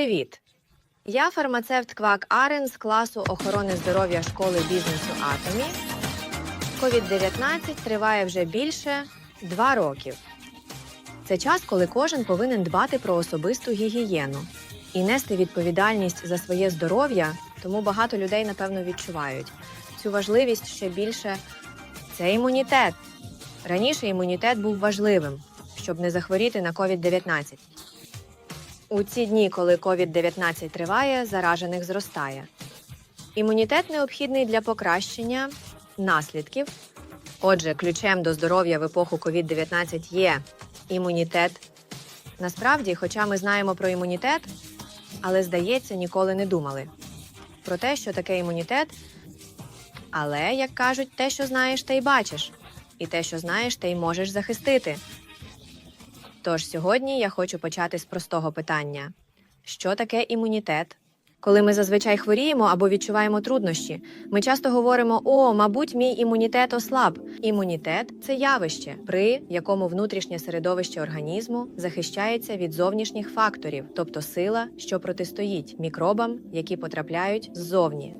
Привіт! Я фармацевт Квак Арен з класу охорони здоров'я школи бізнесу Атомі. COVID-19 триває вже більше два років. Це час, коли кожен повинен дбати про особисту гігієну і нести відповідальність за своє здоров'я, тому багато людей, напевно, відчувають цю важливість ще більше. Це імунітет. Раніше імунітет був важливим, щоб не захворіти на COVID-19. У ці дні, коли COVID-19 триває, заражених зростає. Імунітет необхідний для покращення наслідків. Отже, ключем до здоров'я в епоху COVID-19 є імунітет. Насправді, хоча ми знаємо про імунітет, але, здається, ніколи не думали про те, що таке імунітет. Але, як кажуть, те, що знаєш, те й бачиш, і те, що знаєш, те й можеш захистити. Тож сьогодні я хочу почати з простого питання: що таке імунітет? Коли ми зазвичай хворіємо або відчуваємо труднощі, ми часто говоримо: О, мабуть, мій імунітет ослаб. Імунітет це явище, при якому внутрішнє середовище організму захищається від зовнішніх факторів, тобто сила, що протистоїть мікробам, які потрапляють ззовні.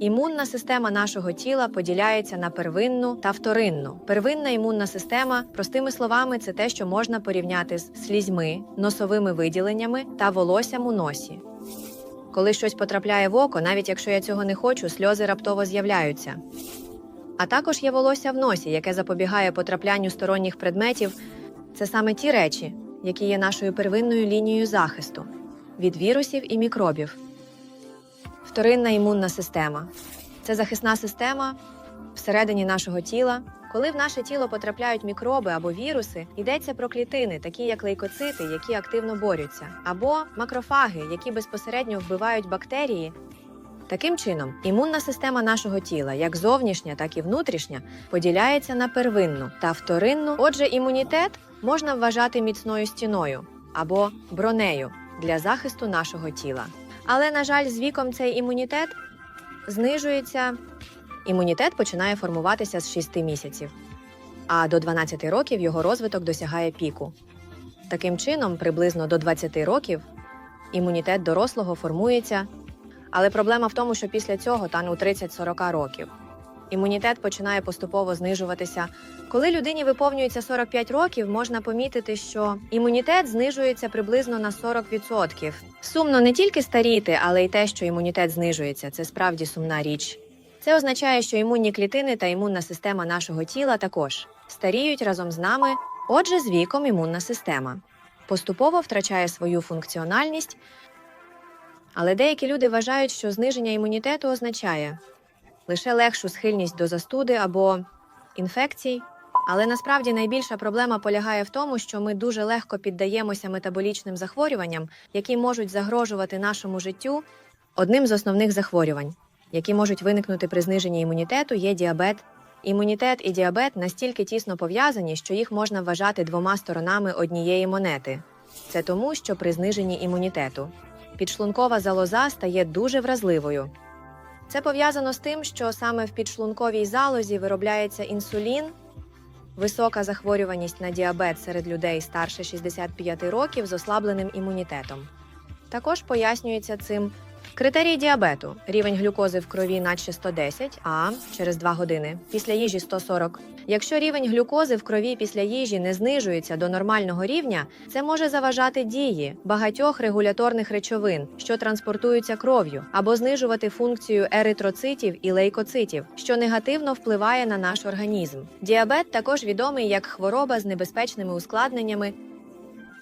Імунна система нашого тіла поділяється на первинну та вторинну. Первинна імунна система, простими словами, це те, що можна порівняти з слізьми, носовими виділеннями та волоссям у носі. Коли щось потрапляє в око, навіть якщо я цього не хочу, сльози раптово з'являються. А також є волосся в носі, яке запобігає потраплянню сторонніх предметів. Це саме ті речі, які є нашою первинною лінією захисту від вірусів і мікробів. Вторинна імунна система це захисна система всередині нашого тіла. Коли в наше тіло потрапляють мікроби або віруси, йдеться про клітини, такі як лейкоцити, які активно борються, або макрофаги, які безпосередньо вбивають бактерії. Таким чином, імунна система нашого тіла, як зовнішня, так і внутрішня, поділяється на первинну та вторинну. Отже, імунітет можна вважати міцною стіною або бронею для захисту нашого тіла. Але, на жаль, з віком цей імунітет знижується. Імунітет починає формуватися з 6 місяців, а до 12 років його розвиток досягає піку. Таким чином, приблизно до 20 років імунітет дорослого формується, але проблема в тому, що після цього та у 30-40 років імунітет починає поступово знижуватися. Коли людині виповнюється 45 років, можна помітити, що імунітет знижується приблизно на 40%. Сумно не тільки старіти, але й те, що імунітет знижується. Це справді сумна річ. Це означає, що імунні клітини та імунна система нашого тіла також старіють разом з нами. Отже, з віком імунна система поступово втрачає свою функціональність. Але деякі люди вважають, що зниження імунітету означає лише легшу схильність до застуди або інфекцій. Але насправді найбільша проблема полягає в тому, що ми дуже легко піддаємося метаболічним захворюванням, які можуть загрожувати нашому життю. Одним з основних захворювань, які можуть виникнути при зниженні імунітету, є діабет. Імунітет і діабет настільки тісно пов'язані, що їх можна вважати двома сторонами однієї монети. Це тому, що при зниженні імунітету підшлункова залоза стає дуже вразливою. Це пов'язано з тим, що саме в підшлунковій залозі виробляється інсулін, висока захворюваність на діабет серед людей старше 65 років з ослабленим імунітетом. Також пояснюється цим критерії діабету: рівень глюкози в крові наче 110, а через 2 години після їжі 140. Якщо рівень глюкози в крові після їжі не знижується до нормального рівня, це може заважати дії багатьох регуляторних речовин, що транспортуються кров'ю, або знижувати функцію еритроцитів і лейкоцитів, що негативно впливає на наш організм. Діабет також відомий як хвороба з небезпечними ускладненнями.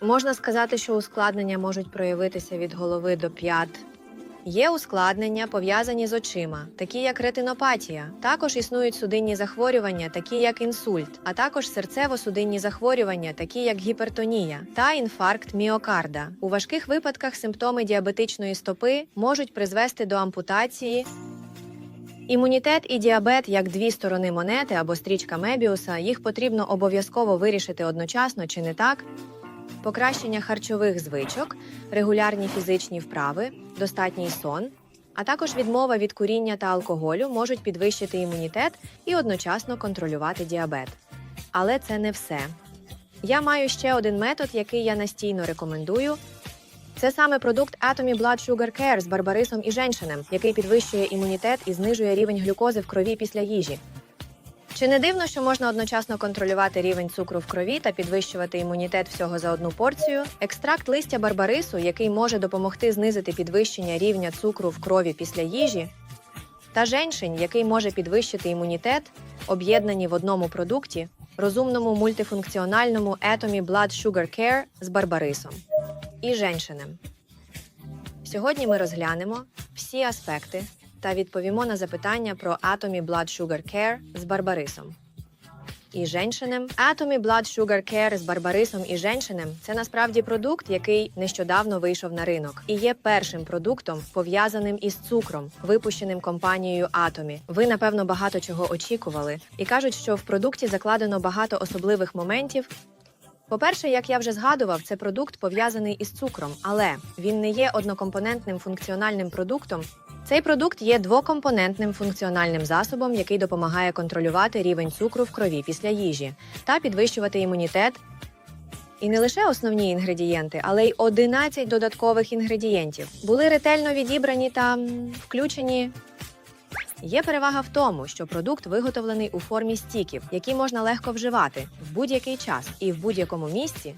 Можна сказати, що ускладнення можуть проявитися від голови до п'ят. Є ускладнення, пов'язані з очима, такі як ретинопатія. Також існують судинні захворювання, такі як інсульт, а також серцево-судинні захворювання, такі як гіпертонія та інфаркт міокарда. У важких випадках симптоми діабетичної стопи можуть призвести до ампутації. Імунітет і діабет як дві сторони монети або стрічка Мебіуса, їх потрібно обов'язково вирішити одночасно чи не так. Покращення харчових звичок, регулярні фізичні вправи, достатній сон, а також відмова від куріння та алкоголю можуть підвищити імунітет і одночасно контролювати діабет. Але це не все. Я маю ще один метод, який я настійно рекомендую. Це саме продукт Atomy Blood Sugar Care з барбарисом і женшенем, який підвищує імунітет і знижує рівень глюкози в крові після їжі. Чи не дивно, що можна одночасно контролювати рівень цукру в крові та підвищувати імунітет всього за одну порцію? Екстракт листя барбарису, який може допомогти знизити підвищення рівня цукру в крові після їжі, та женшень, який може підвищити імунітет, об'єднані в одному продукті, розумному мультифункціональному Atomy Blood Sugar Care з барбарисом і женшенем. Сьогодні ми розглянемо всі аспекти та відповімо на запитання про Atomy Blood Sugar Care з барбарисом. І женшенем Atomy Blood Sugar Care з барбарисом і женшенем це насправді продукт, який нещодавно вийшов на ринок, і є першим продуктом, пов'язаним із цукром, випущеним компанією Atomy. Ви напевно багато чого очікували, і кажуть, що в продукті закладено багато особливих моментів, по-перше, як я вже згадував, це продукт пов'язаний із цукром, але він не є однокомпонентним функціональним продуктом. Цей продукт є двокомпонентним функціональним засобом, який допомагає контролювати рівень цукру в крові після їжі та підвищувати імунітет. І не лише основні інгредієнти, але й 11 додаткових інгредієнтів були ретельно відібрані та включені Є перевага в тому, що продукт виготовлений у формі стіків, які можна легко вживати в будь-який час і в будь-якому місці.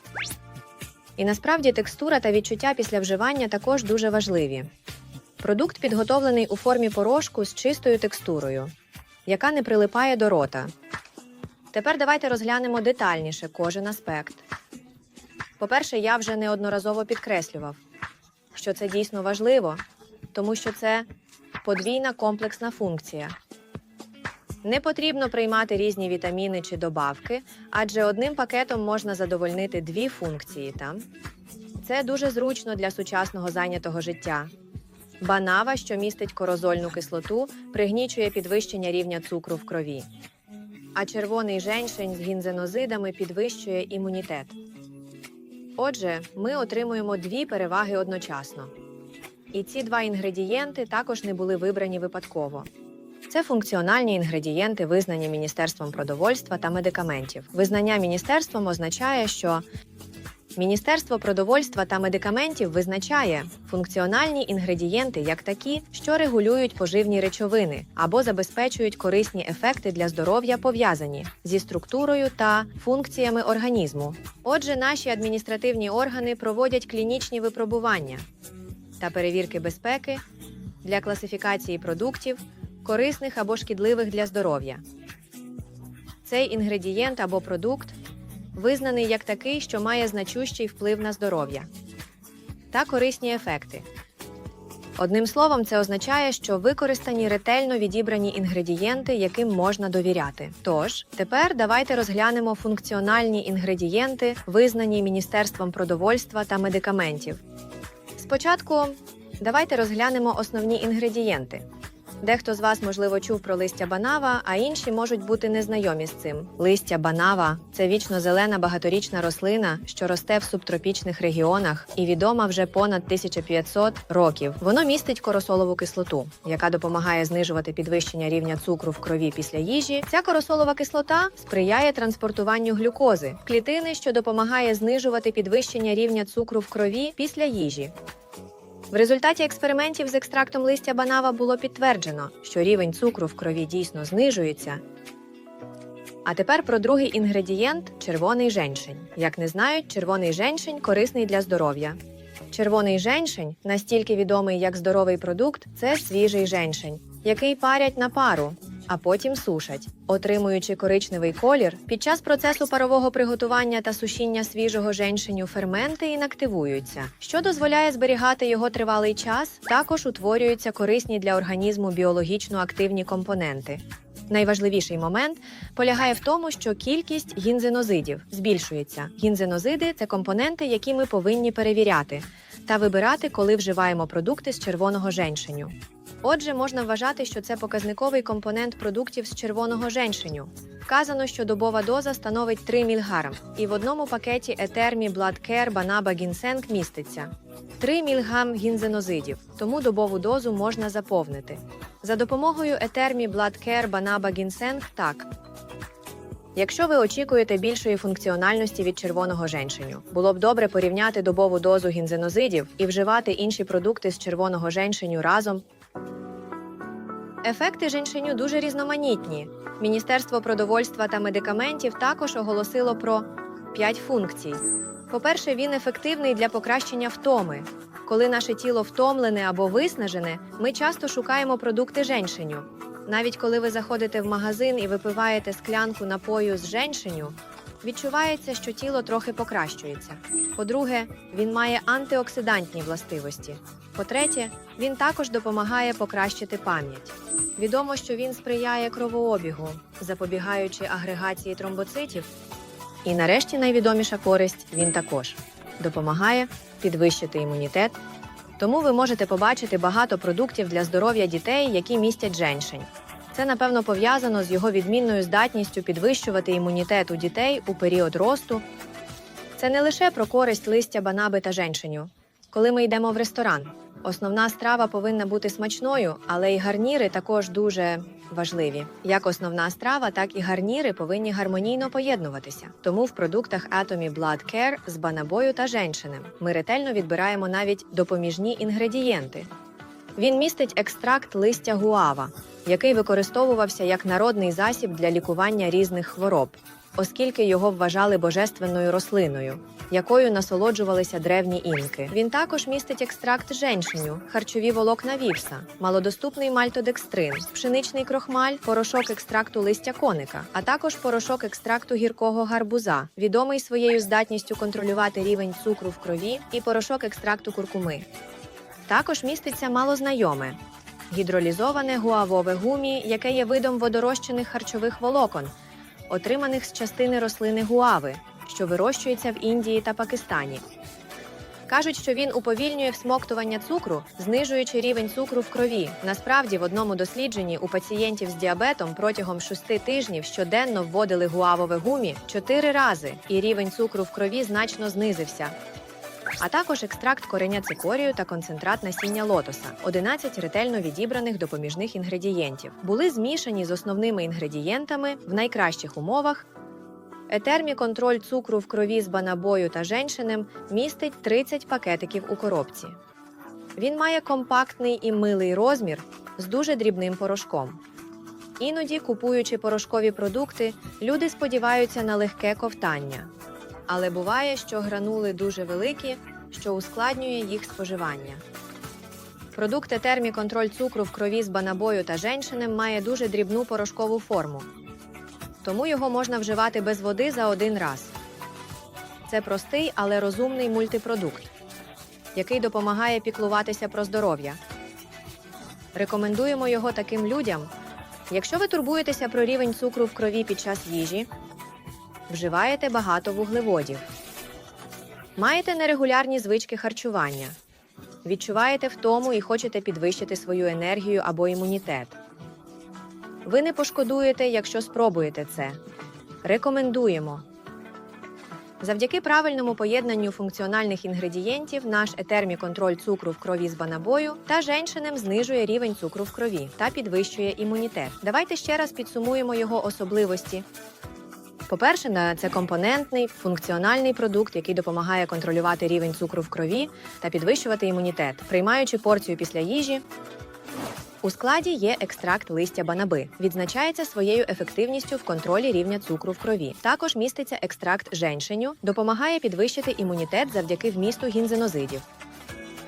І насправді текстура та відчуття після вживання також дуже важливі. Продукт підготовлений у формі порошку з чистою текстурою, яка не прилипає до рота. Тепер давайте розглянемо детальніше кожен аспект. По-перше, я вже неодноразово підкреслював, що це дійсно важливо, тому що це подвійна комплексна функція. Не потрібно приймати різні вітаміни чи добавки, адже одним пакетом можна задовольнити дві функції. Та? Це дуже зручно для сучасного зайнятого життя. Банава, що містить корозольну кислоту, пригнічує підвищення рівня цукру в крові. А червоний женьшень з гінзенозидами підвищує імунітет. Отже, ми отримуємо дві переваги одночасно. І ці два інгредієнти також не були вибрані випадково. Це функціональні інгредієнти, визнані Міністерством продовольства та медикаментів. Визнання міністерством означає, що Міністерство продовольства та медикаментів визначає функціональні інгредієнти як такі, що регулюють поживні речовини або забезпечують корисні ефекти для здоров'я, пов'язані зі структурою та функціями організму. Отже, наші адміністративні органи проводять клінічні випробування та перевірки безпеки для класифікації продуктів, корисних або шкідливих для здоров'я. Цей інгредієнт або продукт визнаний як такий, що має значущий вплив на здоров'я та корисні ефекти. Одним словом, це означає, що використані ретельно відібрані інгредієнти, яким можна довіряти. Тож, тепер давайте розглянемо функціональні інгредієнти, визнані Міністерством продовольства та медикаментів. Спочатку давайте розглянемо основні інгредієнти. Дехто з вас, можливо, чув про листя банава, а інші можуть бути незнайомі з цим. Листя банава це вічно зелена багаторічна рослина, що росте в субтропічних регіонах і відома вже понад 1500 років. Воно містить коросолову кислоту, яка допомагає знижувати підвищення рівня цукру в крові після їжі. Ця коросолова кислота сприяє транспортуванню глюкози клітини, що допомагає знижувати підвищення рівня цукру в крові після їжі. В результаті експериментів з екстрактом листя банава було підтверджено, що рівень цукру в крові дійсно знижується. А тепер про другий інгредієнт червоний женьшень. Як не знають, червоний женьшень корисний для здоров'я. Червоний женьшень, настільки відомий як здоровий продукт, це свіжий женьшень, який парять на пару, а потім сушать, отримуючи коричневий колір. Під час процесу парового приготування та сушіння свіжого женьшеню ферменти інактивуються, що дозволяє зберігати його тривалий час. Також утворюються корисні для організму біологічно активні компоненти. Найважливіший момент полягає в тому, що кількість гінзенозидів збільшується. Гінзенозиди це компоненти, які ми повинні перевіряти та вибирати, коли вживаємо продукти з червоного женьшеню. Отже, можна вважати, що це показниковий компонент продуктів з червоного женьшеню. Вказано, що добова доза становить 3 мг, і в одному пакеті Етермі Care Банаба Гінсенг міститься 3 мг гінзенозидів, тому добову дозу можна заповнити. За допомогою Етермі Care Банаба Гінсенг так. Якщо ви очікуєте більшої функціональності від червоного женшеню, було б добре порівняти добову дозу гінзенозидів і вживати інші продукти з червоного женшеню разом. Ефекти женшеню дуже різноманітні. Міністерство продовольства та медикаментів також оголосило про 5 функцій. По-перше, він ефективний для покращення втоми. Коли наше тіло втомлене або виснажене, ми часто шукаємо продукти женшеню. Навіть коли ви заходите в магазин і випиваєте склянку напою з женшеню, відчувається, що тіло трохи покращується. По-друге, він має антиоксидантні властивості. По-третє, він також допомагає покращити пам'ять. Відомо, що він сприяє кровообігу, запобігаючи агрегації тромбоцитів. І нарешті найвідоміша користь він також допомагає підвищити імунітет. Тому ви можете побачити багато продуктів для здоров'я дітей, які містять женшень. Це напевно пов'язано з його відмінною здатністю підвищувати імунітет у дітей у період росту. Це не лише про користь листя банаби та женшеню. Коли ми йдемо в ресторан, основна страва повинна бути смачною, але й гарніри також дуже важливі. Як основна страва, так і гарніри повинні гармонійно поєднуватися. Тому в продуктах Atomy Blood Care з банабою та женшенем ми ретельно відбираємо навіть допоміжні інгредієнти. Він містить екстракт листя гуава, який використовувався як народний засіб для лікування різних хвороб, оскільки його вважали божественною рослиною, якою насолоджувалися древні інки. Він також містить екстракт женшеню, харчові волокна вівса, малодоступний мальтодекстрин, пшеничний крохмаль, порошок екстракту листя коника, а також порошок екстракту гіркого гарбуза, відомий своєю здатністю контролювати рівень цукру в крові, і порошок екстракту куркуми. Також міститься малознайоме гідролізоване гуавове гумі, яке є видом водорозчених харчових волокон, отриманих з частини рослини гуави, що вирощується в Індії та Пакистані. Кажуть, що він уповільнює всмоктування цукру, знижуючи рівень цукру в крові. Насправді, в одному дослідженні у пацієнтів з діабетом протягом шести тижнів щоденно вводили гуавове гумі чотири рази, і рівень цукру в крові значно знизився. А також екстракт кореня цикорію та концентрат насіння лотоса 11 ретельно відібраних допоміжних інгредієнтів були змішані з основними інгредієнтами в найкращих умовах. Етермі контроль цукру в крові з банабою та женшенем містить 30 пакетиків у коробці. Він має компактний і милий розмір з дуже дрібним порошком. Іноді, купуючи порошкові продукти, люди сподіваються на легке ковтання. Але буває, що гранули дуже великі, що ускладнює їх споживання. Продукт Етермі контроль цукру в крові з банабою та женшенем має дуже дрібну порошкову форму, тому його можна вживати без води за один раз. Це простий, але розумний мультипродукт, який допомагає піклуватися про здоров'я. Рекомендуємо його таким людям. Якщо ви турбуєтеся про рівень цукру в крові під час їжі, вживаєте багато вуглеводів, маєте нерегулярні звички харчування, відчуваєте втому і хочете підвищити свою енергію або імунітет. Ви не пошкодуєте, якщо спробуєте це. Рекомендуємо. Завдяки правильному поєднанню функціональних інгредієнтів наш етермі контроль цукру в крові з банабою та женшенем знижує рівень цукру в крові та підвищує імунітет. Давайте ще раз підсумуємо його особливості. По-перше, на- це компонентний функціональний продукт, який допомагає контролювати рівень цукру в крові та підвищувати імунітет, приймаючи порцію після їжі. У складі є екстракт листя банаби. Відзначається своєю ефективністю в контролі рівня цукру в крові. Також міститься екстракт женшеню, допомагає підвищити імунітет завдяки вмісту гінзенозидів.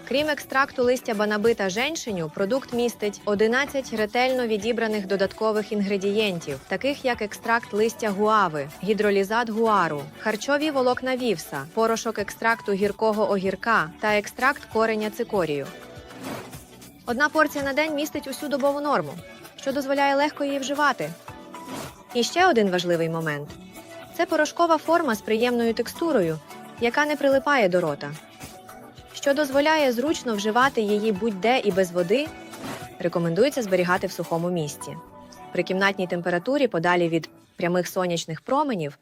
Крім екстракту листя банаби та женшеню, продукт містить 11 ретельно відібраних додаткових інгредієнтів, таких як екстракт листя гуави, гідролізат гуару, харчові волокна вівса, порошок екстракту гіркого огірка та екстракт кореня цикорію. Одна порція на день містить усю добову норму, що дозволяє легко її вживати. І ще один важливий момент це порошкова форма з приємною текстурою, яка не прилипає до рота що дозволяє зручно вживати її будь-де і без води, рекомендується зберігати в сухому місці. При кімнатній температурі, подалі від прямих сонячних променів,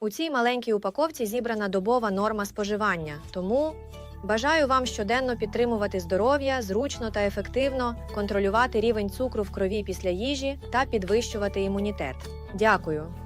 у цій маленькій упаковці зібрана добова норма споживання. Тому бажаю вам щоденно підтримувати здоров'я, зручно та ефективно контролювати рівень цукру в крові після їжі та підвищувати імунітет. Дякую!